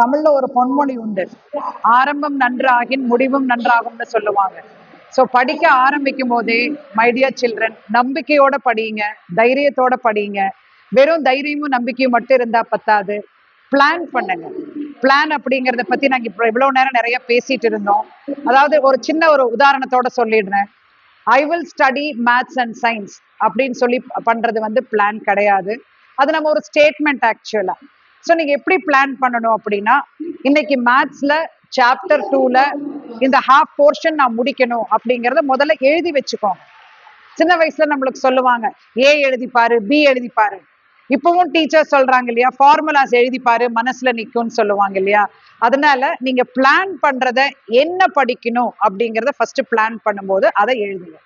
தமிழ்ல ஒரு பொன்மொழி உண்டு. ஆரம்பம் நன்றாகின் முடிவும் நன்றாகும்னு சொல்லுவாங்க. ஸோ படிக்க ஆரம்பிக்கும் போதே மைடியா சில்ட்ரன் நம்பிக்கையோட படியுங்க தைரியத்தோட படியுங்க. வெறும் தைரியமும் நம்பிக்கையும் மட்டும் இருந்தா பத்தாது. பிளான் பண்ணுங்க. பிளான் அப்படிங்கறத பத்தி நாங்க இப்போ இவ்வளவு நேரம் நிறைய பேசிட்டு இருந்தோம். அதாவது ஒரு சின்ன ஒரு உதாரணத்தோட சொல்லிடுறேன். I will study maths and science அப்படின்னு சொல்லி பண்றது வந்து பிளான் கிடையாது. அது நம்ம ஒரு ஸ்டேட்மெண்ட் ஆக்சுவலா ஸோ நீங்க எப்படி பிளான் பண்ணணும் அப்படின்னா இன்னைக்கு மேத்ஸ்ல சாப்டர் டூல இந்த ஹாஃப் போர்ஷன் நான் முடிக்கணும் அப்படிங்கறத முதல்ல எழுதி வச்சுக்கோங்க. சின்ன வயசுல நம்மளுக்கு சொல்லுவாங்க ஏ எழுதி பாரு பி எழுதி பாரு. இப்பவும் டீச்சர் சொல்றாங்க இல்லையா ஃபார்முலாஸ் எழுதி பாரு மனசுல நிக்கும்னு சொல்லுவாங்க இல்லையா. அதனால நீங்க பிளான் பண்றத என்ன படிக்கணும் அப்படிங்கறத ஃபர்ஸ்ட் பிளான் பண்ணும்போது அதை எழுதுங்க.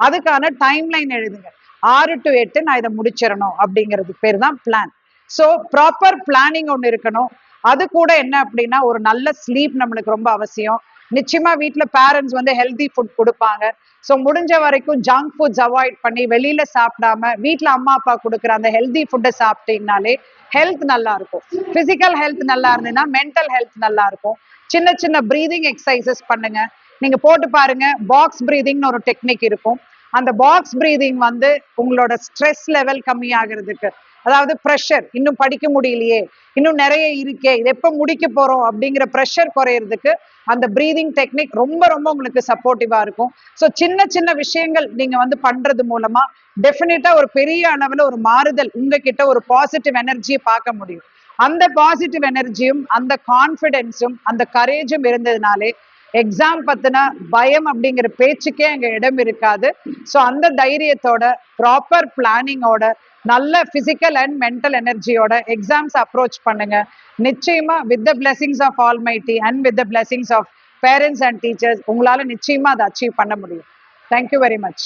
அதுக்கான டைம் லைன் எழுதுங்க. ஆறு டு எட்டு நான் இதை முடிச்சிடணும் அப்படிங்கிறது பேர் தான் பிளான் ஸோ ப்ராப்பர் பிளானிங் ஒன்று இருக்கணும். அது கூட என்ன அப்படின்னா ஒரு நல்ல ஸ்லீப் நம்மளுக்கு ரொம்ப அவசியம். நிச்சயமா வீட்டில் பேரண்ட்ஸ் வந்து ஹெல்தி ஃபுட் கொடுப்பாங்க. ஸோ முடிஞ்ச வரைக்கும் ஜங்க் ஃபுட்ஸ் அவாய்ட் பண்ணி வெளியில சாப்பிடாம வீட்டில் அம்மா அப்பா கொடுக்குற அந்த ஹெல்தி ஃபுட்டை சாப்பிட்டீங்கனாலே ஹெல்த் நல்லா இருக்கும். பிசிக்கல் ஹெல்த் நல்லா இருந்ததுன்னா மென்டல் ஹெல்த் நல்லா இருக்கும். சின்ன சின்ன ப்ரீதிங் எக்ஸசைசஸ் பண்ணுங்க. நீங்க போட்டு பாருங்க பாக்ஸ் ப்ரீதிங்னு ஒரு டெக்னிக் இருக்கும். அந்த பாக்ஸ் ப்ரீதிங் வந்து உங்களோட ஸ்ட்ரெஸ் லெவல் கம்மியாகிறதுக்கு. அதாவது ப்ரெஷர் இன்னும் படிக்க முடியலையே இன்னும் நிறைய இருக்கே இது எப்போ முடிக்க போறோம் அப்படிங்கிற ப்ரெஷர் குறையிறதுக்கு அந்த ப்ரீதிங் டெக்னிக் ரொம்ப ரொம்ப உங்களுக்கு சப்போர்ட்டிவாக இருக்கும். ஸோ சின்ன சின்ன விஷயங்கள் நீங்க வந்து பண்றது மூலமா டெஃபினட்டாக ஒரு பெரிய அளவில் ஒரு மாறுதல் உங்ககிட்ட ஒரு பாசிட்டிவ் எனர்ஜியை பார்க்க முடியும். அந்த பாசிட்டிவ் எனர்ஜியும் அந்த கான்ஃபிடென்ஸும் அந்த கரேஜும் இருந்ததுனாலே எக்ஸாம் பத்தின பயம் அப்படிங்கிற பேச்சுக்கே அங்க இடம் இருக்காது. ஸோ அந்த தைரியத்தோட ப்ராப்பர் பிளானிங்கோட நல்ல பிசிக்கல் அண்ட் மென்டல் எனர்ஜியோட எக்ஸாம்ஸ் அப்ரோச் பண்ணுங்க. நிச்சயமா with the blessings of almighty and with the blessings of parents and teachers உங்களால நிச்சயமா அதை அச்சீவ் பண்ண முடியும். Thank you very much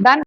ton